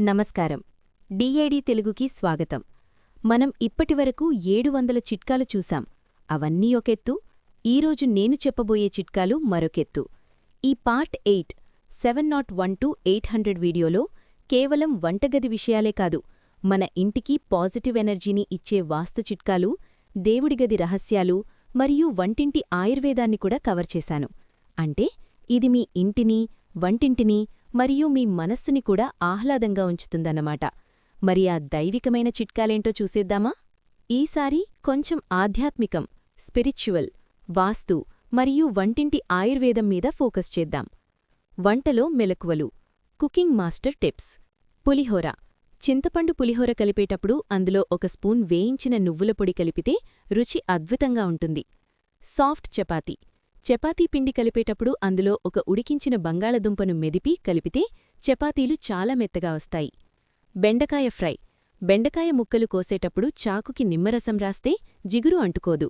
నమస్కారం. డిఏడి తెలుగుకి స్వాగతం. మనం ఇప్పటివరకు ఏడు వందల చిట్కాలు చూసాం అవన్నీ ఒకెత్తు. ఈరోజు నేను చెప్పబోయే చిట్కాలు మరొకెత్తు. ఈ part eight seven not one two eight hundred వీడియోలో కేవలం వంటగది విషయాలే కాదు మన ఇంటికి పాజిటివ్ ఎనర్జీని ఇచ్చే వాస్తు చిట్కాలు దేవుడిగది రహస్యాలు మరియు వంటింటి ఆయుర్వేదాన్ని కూడా కవర్ చేశాను. అంటే ఇది మీ ఇంటిని వంటింటిని మరియు మీ మనస్సుని కూడా ఆహ్లాదంగా ఉంచుతుందన్నమాట. మరి ఆ దైవికమైన చిట్కాలేంటో చూసేద్దామా? ఈసారి కొంచెం ఆధ్యాత్మికం స్పిరిచువల్ వాస్తు మరియు వంటింటి ఆయుర్వేదం మీద ఫోకస్ చేద్దాం. వంటలో మెలకువలు కుకింగ్ మాస్టర్ టిప్స్. పులిహోర చింతపండు పులిహోర కలిపేటప్పుడు అందులో ఒక స్పూన్ వేయించిన నువ్వుల పొడి కలిపితే రుచి అద్భుతంగా ఉంటుంది. సాఫ్ట్ చపాతీ చపాతీ పిండి కలిపేటప్పుడు అందులో ఒక ఉడికించిన బంగాళదుంపను మెదిపి కలిపితే చపాతీలు చాలా మెత్తగా వస్తాయి. బెండకాయ ఫ్రై. బెండకాయ ముక్కలు కోసేటప్పుడు చాకుకి నిమ్మరసం రాస్తే జిగురు అంటుకోదు.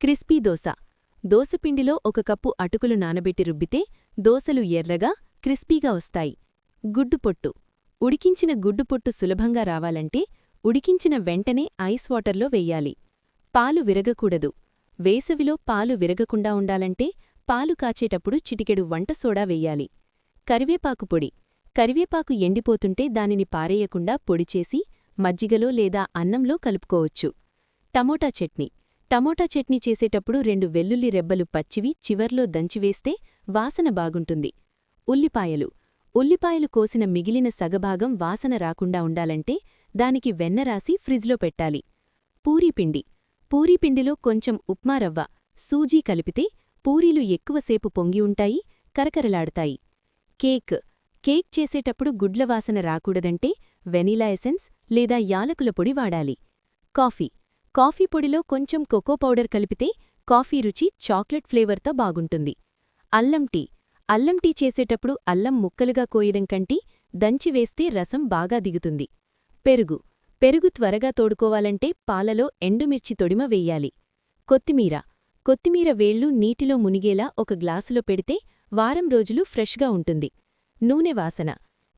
క్రిస్పీ దోశ. దోసపిండిలో ఒక కప్పు అటుకులు నానబెట్టి రుబ్బితే దోసలు ఎర్రగా క్రిస్పీగా వస్తాయి. గుడ్డుపొట్టు ఉడికించిన గుడ్డుపొట్టు సులభంగా రావాలంటే ఉడికించిన వెంటనే ఐస్ వాటర్లో వెయ్యాలి పాలు విరగకూడదు. వేసవిలో పాలు విరగకుండా ఉండాలంటే పాలు కాచేటప్పుడు చిటికెడు వంట సోడా వెయ్యాలి కరివేపాకు పొడి. కరివేపాకు ఎండిపోతుంటే దానిని పారేయకుండా పొడిచేసి మజ్జిగలో లేదా అన్నంలో కలుపుకోవచ్చు. టమోటా చట్నీ. టమోటా చట్నీ చేసేటప్పుడు రెండు వెల్లుల్లి రెబ్బలు పచ్చివి చివర్లో దంచివేస్తే వాసన బాగుంటుంది. ఉల్లిపాయలు. ఉల్లిపాయలు కోసిన మిగిలిన సగభాగం వాసన రాకుండా ఉండాలంటే దానికి వెన్నరాసి ఫ్రిజ్లో పెట్టాలి. పూరీపిండి పూరీపిండిలో కొంచెం ఉప్మారవ్వ సూజీ కలిపితే పూరీలు ఎక్కువసేపు పొంగి ఉంటాయి కరకరలాడుతాయి. కేక్ కేక్ చేసేటప్పుడు గుడ్లవాసన రాకూడదంటే వెనీలా ఎసెన్స్ లేదా యాలకుల పొడి వాడాలి. కాఫీ కాఫీ పొడిలో కొంచెం కొకో పౌడర్ కలిపితే కాఫీ రుచి చాక్లెట్ ఫ్లేవర్తో బాగుంటుంది. అల్లం టీ అల్లం టీ చేసేటప్పుడు అల్లం ముక్కలుగా కోయడం కంటి దంచివేస్తే రసం బాగా దిగుతుంది. పెరుగు పెరుగు త్వరగా తోడుకోవాలంటే పాలలో ఎండుమిర్చి తొడిమ వెయ్యాలి కొత్తిమీర. కొత్తిమీర వేళ్ళు నీటిలో మునిగేలా ఒక గ్లాసులో పెడితే వారం రోజులు ఫ్రెష్గా ఉంటుంది. నూనె వాసన.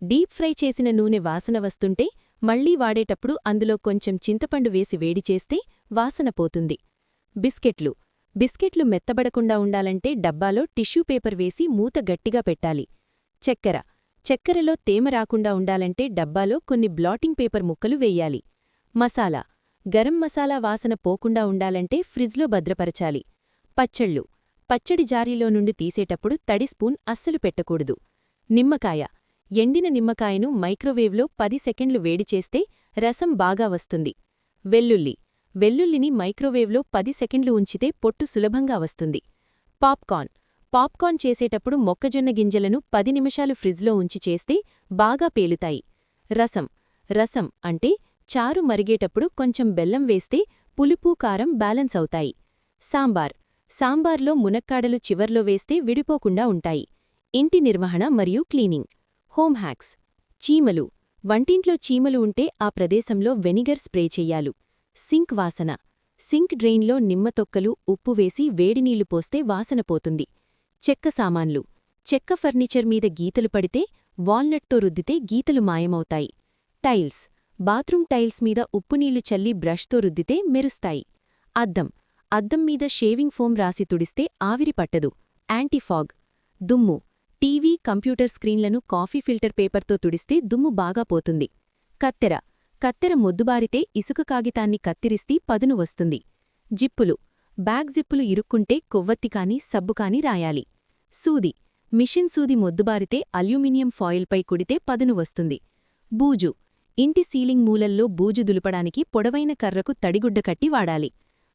డీప్ ఫ్రై చేసిన నూనె వాసన వస్తుంటే మళ్ళీ వాడేటప్పుడు అందులో కొంచెం చింతపండు వేసి వేడి చేస్తే వాసన పోతుంది. బిస్కెట్లు. బిస్కెట్లు మెత్తబడకుండా ఉండాలంటే డబ్బాలో టిష్యూ పేపర్ వేసి మూత గట్టిగా పెట్టాలి. చెక్కెర. చక్కెరలో తేమ రాకుండా ఉండాలంటే డబ్బాలో కొన్ని బ్లాటింగ్ పేపర్ ముక్కలు వేయాలి. మసాలా. గరం మసాలా వాసన పోకుండా ఉండాలంటే ఫ్రిజ్లో భద్రపరచాలి. పచ్చళ్ళు. పచ్చడి జారీలో నుండి తీసేటప్పుడు తడి స్పూన్ అస్సలు పెట్టకూడదు. నిమ్మకాయ. ఎండిన నిమ్మకాయను మైక్రోవేవ్లో పది సెకండ్లు వేడి చేస్తే రసం బాగా వస్తుంది. వెల్లుల్లి. వెల్లుల్లిని మైక్రోవేవ్లో పది సెకండ్లు ఉంచితే పొట్టు సులభంగా వస్తుంది. పాప్కార్న్. పాప్కార్న్ చేసేటప్పుడు మొక్కజొన్న గింజలను పది నిమిషాలు ఫ్రిజ్లో ఉంచి చేస్తే బాగా పేలుతాయి. రసం. రసం అంటే చారు మరిగేటప్పుడు కొంచెం బెల్లం వేస్తే పులుపు కారం బ్యాలెన్స్ అవుతాయి. సాంబార్. సాంబార్లో మునక్కాడలు చివర్లో వేస్తే విడిపోకుండా ఉంటాయి. ఇంటి నిర్వహణ మరియు క్లీనింగ్. Home hacks. చీమలు. వంటింట్లో చీమలు ఉంటే ఆ ప్రదేశంలో వెనిగర్ స్ప్రే చెయ్యాలు సింక్ వాసన. సింక్ డ్రెయిన్లో నిమ్మతొక్కలు ఉప్పు వేసి వేడినీళ్ళు పోస్తే వాసన పోతుంది. చెక్క సామాన్లు. చెక్క ఫర్నిచర్ మీద గీతలు పడితే వాల్నట్తో రుద్దితే గీతలు మాయమవుతాయి. టైల్స్. బాత్రూమ్ టైల్స్ మీద ఉప్పునీళ్ళు చల్లి బ్రష్తో రుద్దితే మెరుస్తాయి. అద్దం. అద్దం మీద షేవింగ్ ఫోమ్ రాసి తుడిస్తే ఆవిరి పట్టదు. యాంటీఫాగ్. దుమ్ము. టీవీ కంప్యూటర్ స్క్రీన్లను కాఫీ ఫిల్టర్ పేపర్తో తుడిస్తే దుమ్ము బాగా పోతుంది. కత్తెర. కత్తెర మొద్దుబారితే ఇసుక కాగితాన్ని కత్తిరిస్తీ పదును వస్తుంది. జిప్పులు. బ్యాగ్ జిప్పులు ఇరుక్కుంటే కొవ్వొత్తి కాని సబ్బు కాని రాయాలి. సూది. మిషన్ సూది మొద్దుబారితే అల్యూమినియం ఫాయిల్పై కుడితే పదును వస్తుంది. బూజు. ఇంటి సీలింగ్ మూలల్లో బూజు దులపడానికి పొడవైన కర్రకు తడిగుడ్డ కట్టి వాడాలి.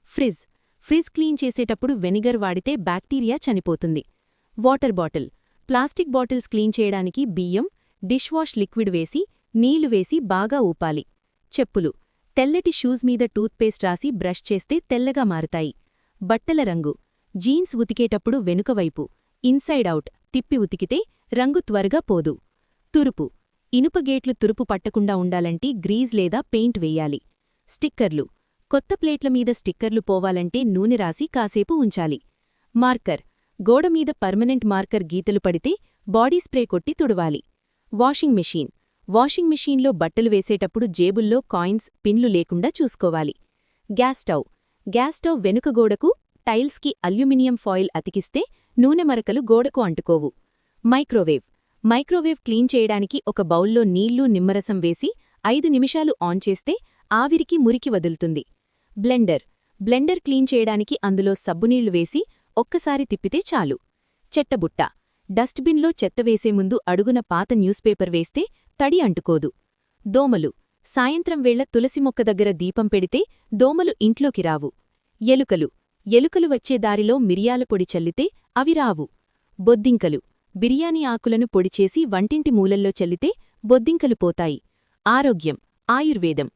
ఫ్రిజ్. ఫ్రిజ్ క్లీన్ చేసేటప్పుడు వెనిగర్ వాడితే బ్యాక్టీరియా చనిపోతుంది. Water bottle. Plastic bottles clean చేయడానికి బియ్యం డిష్ వాష్ లిక్విడ్ వేసి నీళ్ళు వేసి బాగా ఊపాలి. చెప్పులు. తెల్లటి షూస్ మీద టూత్పేస్ట్ రాసి బ్రష్ చేస్తే తెల్లగా మారుతాయి. బట్టల రంగు. జీన్స్ ఉతికేటప్పుడు వెనుకవైపు ఇన్సైడ్ అవుట్ తిప్పి ఉతికితే రంగు త్వరగా పోదు. తురుపు. ఇనుపగేట్లు తురుపు పట్టకుండా ఉండాలంటే గ్రీజ్ లేదా పెయింట్ వేయాలి. స్టిక్కర్లు. కొత్త ప్లేట్ల మీద స్టిక్కర్లు పోవాలంటే నూనె రాసి కాసేపు ఉంచాలి. మార్కర్. గోడమీద పర్మనెంట్ మార్కర్ గీతలు పడితే బాడీ స్ప్రే కొట్టి తుడవాలి. Washing machine. వాషింగ్ మెషీన్లో బట్టలు వేసేటప్పుడు జేబుల్లో కాయిన్స్ పిన్లు లేకుండా చూసుకోవాలి. Gas stove. గ్యాస్ స్టవ్ వెనుక గోడకు టైల్స్కి అల్యూమినియం ఫాయిల్ అతికిస్తే నూనె మరకలు గోడకు అంటుకోవు. మైక్రోవేవ్. మైక్రోవేవ్ క్లీన్ చేయడానికి ఒక బౌల్లో నీళ్ళు నిమ్మరసం వేసి ఐదు నిమిషాలు ఆన్ చేస్తే ఆవిరికి మురికి వదులుతుంది. బ్లెండర్. బ్లెండర్ క్లీన్ చేయడానికి అందులో సబ్బునీళ్ళు వేసి ఒక్కసారి తిప్పితే చాలు. చెట్టబుట్ట. డస్ట్బిన్లో చెత్త వేసే ముందు అడుగున పాత న్యూస్ పేపర్ వేస్తే తడి అంటుకోదు. దోమలు. సాయంత్రం వేళ తులసి మొక్క దగ్గర దీపం పెడితే దోమలు ఇంట్లోకి రావు. ఎలుకలు. ఎలుకలు వచ్చే దారిలో మిరియాల పొడి చల్లితే అవి రావు. బొద్దింకలు. బిర్యానీ ఆకులను పొడిచేసి వంటింటి మూలల్లో చల్లితే బొద్దింకలు పోతాయి. ఆరోగ్యం. ఆయుర్వేదం.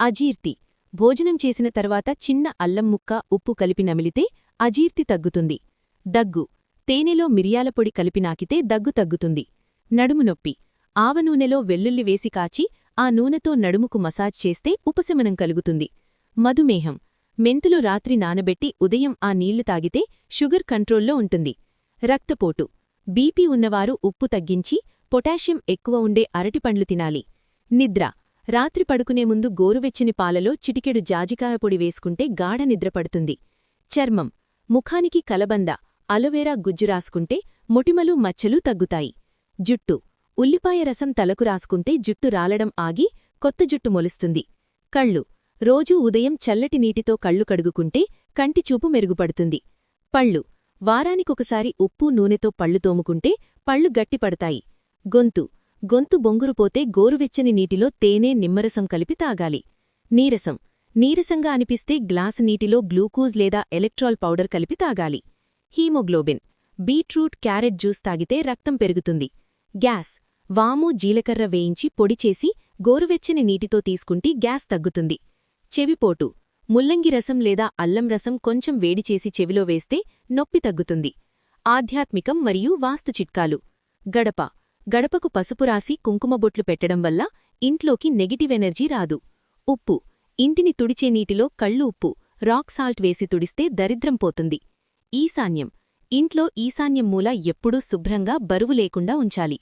అజీర్తి. భోజనం చేసిన తర్వాత చిన్న అల్లం ముక్క ఉప్పు కలిపి నమిలితే అజీర్తి తగ్గుతుంది. దగ్గు. తేనెలో మిరియాల పొడి కలిపి నాకితే దగ్గు తగ్గుతుంది. నడుము నొప్పి. ఆవనూనెలో వెల్లుల్లి వేసి కాచి ఆ నూనెతో నడుముకు మసాజ్ చేస్తే ఉపశమనం కలుగుతుంది. మధుమేహం. మెంతులు రాత్రి నానబెట్టి ఉదయం ఆ నీళ్ళు తాగితే షుగర్ కంట్రోల్లో ఉంటుంది. రక్తపోటు. బీపీ ఉన్నవారు ఉప్పు తగ్గించి పొటాషియం ఎక్కువ ఉండే అరటిపండ్లు తినాలి. నిద్ర. రాత్రి పడుకునే ముందు గోరువెచ్చని పాలలో చిటికెడు జాజికాయ పొడి వేసుకుంటే గాఢ నిద్రపడుతుంది చర్మం. ముఖానికి కలబంద అలోవేరా గుజ్జు రాసుకుంటే మొటిమలు మచ్చలు తగ్గుతాయి. జుట్టు. ఉల్లిపాయ రసం తలకు రాసుకుంటే జుట్టు రాలడం ఆగి కొత్త జుట్టు మొలుస్తుంది. కళ్ళు. రోజూ ఉదయం చల్లటి నీటితో కళ్ళు కడుగుకుంటే కంటిచూపు మెరుగుపడుతుంది. పళ్ళు. వారానికొకసారి ఉప్పు నూనెతో పళ్ళు తోముకుంటే పళ్ళు గట్టిపడతాయి. గొంతు. గొంతు బొంగురుపోతే గోరువెచ్చని నీటిలో తేనె నిమ్మరసం కలిపి తాగాలి. నీరసం. నీరసంగా అనిపిస్తే గ్లాసు నీటిలో గ్లూకోజ్ లేదా ఎలక్ట్రాల్ పౌడర్ కలిపి తాగాలి. హీమోగ్లోబిన్. బీట్రూట్ క్యారెట్ జ్యూస్ తాగితే రక్తం పెరుగుతుంది. గ్యాస్. వాము జీలకర్ర వేయించి పొడిచేసి గోరువెచ్చని నీటితో తీసుకుంటే గ్యాస్ తగ్గుతుంది. చెవిపోటు. ముల్లంగి రసం లేదా అల్లం రసం కొంచెం వేడిచేసి చెవిలో వేస్తే నొప్పి తగ్గుతుంది. ఆధ్యాత్మికం మరియు వాస్తు చిట్కాలు. గడప. గడపకు పసుపు రాసి కుంకుమబొట్లు పెట్టడం వల్ల ఇంట్లోకి నెగిటివ్ ఎనర్జీ రాదు. ఉప్పు. ఇంటిని తుడిచే నీటిలో కళ్ళు ఉప్పు. రాక్ సాల్ట్ వేసి తుడిస్తే దరిద్రం పోతుంది. ఈశాన్యం. ఇంట్లో ఈశాన్యం మూల ఎప్పుడూ శుభ్రంగా బరువు లేకుండా ఉంచాలి.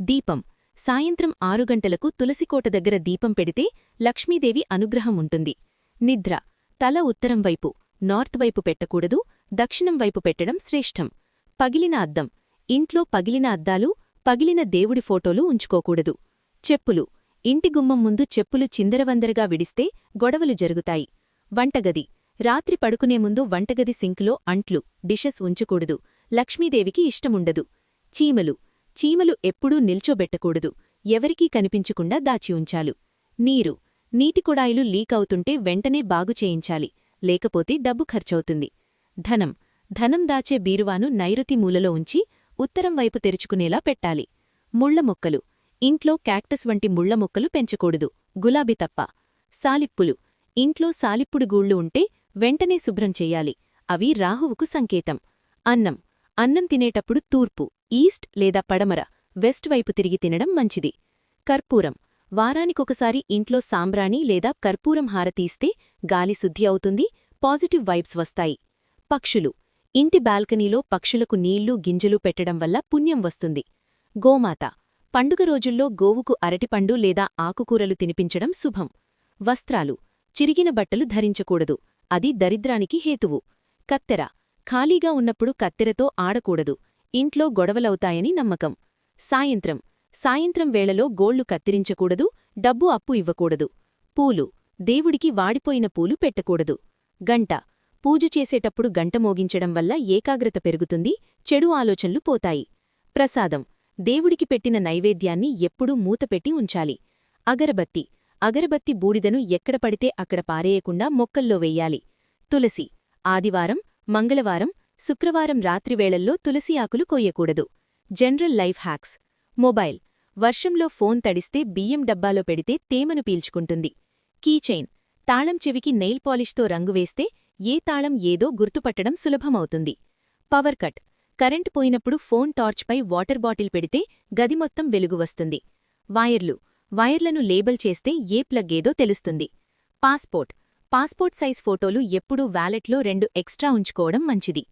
దీపం. సాయంత్రం ఆరు గంటలకు తులసికోట దగ్గర దీపం పెడితే లక్ష్మీదేవి అనుగ్రహం ఉంటుంది. నిద్ర తల ఉత్తరం వైపు నార్త్ వైపు పెట్టకూడదు దక్షిణం వైపు పెట్టడం శ్రేష్టం. పగిలిన అద్దం ఇంట్లో పగిలిన అద్దాలు పగిలిన దేవుడి ఫోటోలు ఉంచుకోకూడదు. చెప్పులు ఇంటి గుమ్మం ముందు చెప్పులు చిందరవందరగా విడిస్తే గొడవలు జరుగుతాయి. వంటగది రాత్రి పడుకునే ముందు వంటగది సింక్లో అంట్లు డిషెస్ ఉంచకూడదు. లక్ష్మీదేవికి ఇష్టముండదు. చీమలు చీమలు ఎప్పుడూ నిల్చోబెట్టకూడదు. ఎవరికీ కనిపించకుండా దాచి ఉంచాలు. నీరు. నీటి కుడాయిలు లీక్ అవుతుంటే వెంటనే బాగు చేయించాలి. లేకపోతే డబ్బు ఖర్చవుతుంది. ధనం. ధనం దాచే బీరువాను నైరుతి మూలలో ఉంచి ఉత్తరం వైపు తెరుచుకునేలా పెట్టాలి. ముళ్ళ మొక్కలు. ఇంట్లో క్యాక్టస్ వంటి ముళ్ళ మొక్కలు పెంచకూడదు. గులాబీ తప్ప. సాలిప్పులు. ఇంట్లో సాలిప్పుడు గూళ్ళు ఉంటే వెంటనే శుభ్రం చెయ్యాలి అవి రాహువుకు సంకేతం. అన్నం. అన్నం తినేటప్పుడు తూర్పు. ఈస్ట్ లేదా పడమర వెస్ట్ వైపు తిరిగి తినడం మంచిది. కర్పూరం. వారానికొకసారి ఇంట్లో సాంబ్రాణి లేదా కర్పూరం హారతీస్తే గాలి శుద్ధి అవుతుంది పాజిటివ్ వైబ్స్ వస్తాయి. పక్షులు. ఇంటి బాల్కనీలో పక్షులకు నీళ్ళు గింజలు పెట్టడం వల్ల పుణ్యం వస్తుంది. గోమాత. పండుగ రోజుల్లో గోవుకు అరటిపండు లేదా ఆకుకూరలు తినిపించడం శుభం. వస్త్రాలు. చిరిగిన బట్టలు ధరించకూడదు. అది దరిద్రానికి హేతువు. కత్తెర. ఖాళీగా ఉన్నప్పుడు కత్తెరతో ఆడకూడదు. ఇంట్లో గొడవలవుతాయని నమ్మకం. సాయంత్రం. సాయంత్రం వేళలో గోళ్ళు కత్తిరించకూడదు డబ్బు అప్పు ఇవ్వకూడదు. పూలు. దేవుడికి వాడిపోయిన పూలు పెట్టకూడదు. గంట. పూజ చేసేటప్పుడు గంట మోగించడం వల్ల ఏకాగ్రత పెరుగుతుంది చెడు ఆలోచనలు పోతాయి. ప్రసాదం. దేవుడికి పెట్టిన నైవేద్యాన్ని ఎప్పుడూ మూతపెట్టి ఉంచాలి. అగరబత్తి. అగరబత్తి బూడిదను ఎక్కడ పడితే అక్కడ పారేయకుండా మొక్కల్లో వెయ్యాలి తులసి. ఆదివారం మంగళవారం శుక్రవారం రాత్రివేళల్లో తులసి ఆకులు కొయ్యకూడదు జనరల్ లైఫ్ హ్యాక్స్. మొబైల్. వర్షంలో ఫోన్ తడిస్తే బియ్యం డబ్బాలో పెడితే తేమను పీల్చుకుంటుంది. కీచైన్ తాళం చెవికి నెయిల్ పాలిష్తో రంగు వేస్తే ఏ తాళం ఏదో గుర్తుపట్టడం సులభమవుతుంది. Power cut. కరెంటు పోయినప్పుడు ఫోన్ టార్చ్పై వాటర్ బాటిల్ పెడితే గది మొత్తం వెలుగు వస్తుంది. వైర్లు. వైర్లను లేబుల్ చేస్తే ఏ ప్లగ్ ఏదో తెలుస్తుంది. పాస్పోర్ట్. పాస్పోర్ట్ సైజ్ ఫోటోలు ఎప్పుడూ వ్యాలెట్లో రెండు ఎక్స్ట్రా ఉంచుకోవడం మంచిది.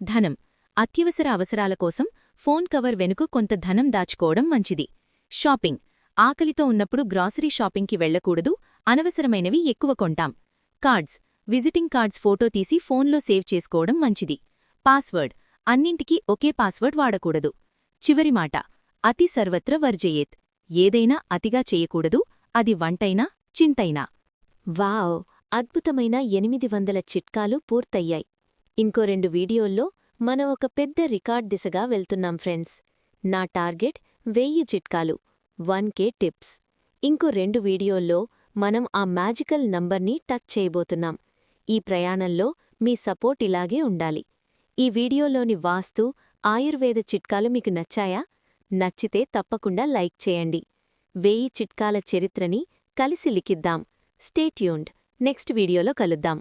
ధనం. అత్యవసర అవసరాల కోసం ఫోన్ కవర్ వెనుక కొంత ధనం దాచుకోవడం మంచిది. షాపింగ్. ఆకలితో ఉన్నప్పుడు గ్రాసరీ షాపింగ్కి వెళ్ళకూడదు అనవసరమైనవి ఎక్కువ కొంటాం. కార్డ్స్. విజిటింగ్ కార్డ్స్ ఫోటో తీసి ఫోన్లో సేవ్ చేసుకోవడం మంచిది. పాస్వర్డ్. అన్నింటికీ ఒకే పాస్వర్డ్ వాడకూడదు. చివరి మాట. అతి సర్వత్ర వర్జయేత్. ఏదైనా అతిగా చేయకూడదు అది వంటైనా చింతైనా. వావ్! అద్భుతమైన ఎనిమిది వందల చిట్కాలు పూర్తయ్యాయి. ఇంకో రెండు వీడియోల్లో మనం ఒక పెద్ద రికార్డ్ దిశగా వెళ్తున్నాం ఫ్రెండ్స్. నా టార్గెట్ వెయ్యి చిట్కాలు వన్ కే టిప్స్. ఇంకో రెండు వీడియోల్లో మనం ఆ మ్యాజికల్ నంబర్ని టచ్ చేయబోతున్నాం. ఈ ప్రయాణంలో మీ సపోర్ట్ ఇలాగే ఉండాలి. ఈ వీడియోలోని వాస్తు ఆయుర్వేద చిట్కాలు మీకు నచ్చాయా? నచ్చితే తప్పకుండా లైక్ చేయండి. వెయ్యి చిట్కాల చరిత్రని కలిసి లిఖిద్దాం. స్టేట్యూన్డ్ నెక్స్ట్ వీడియోలో కలుద్దాం.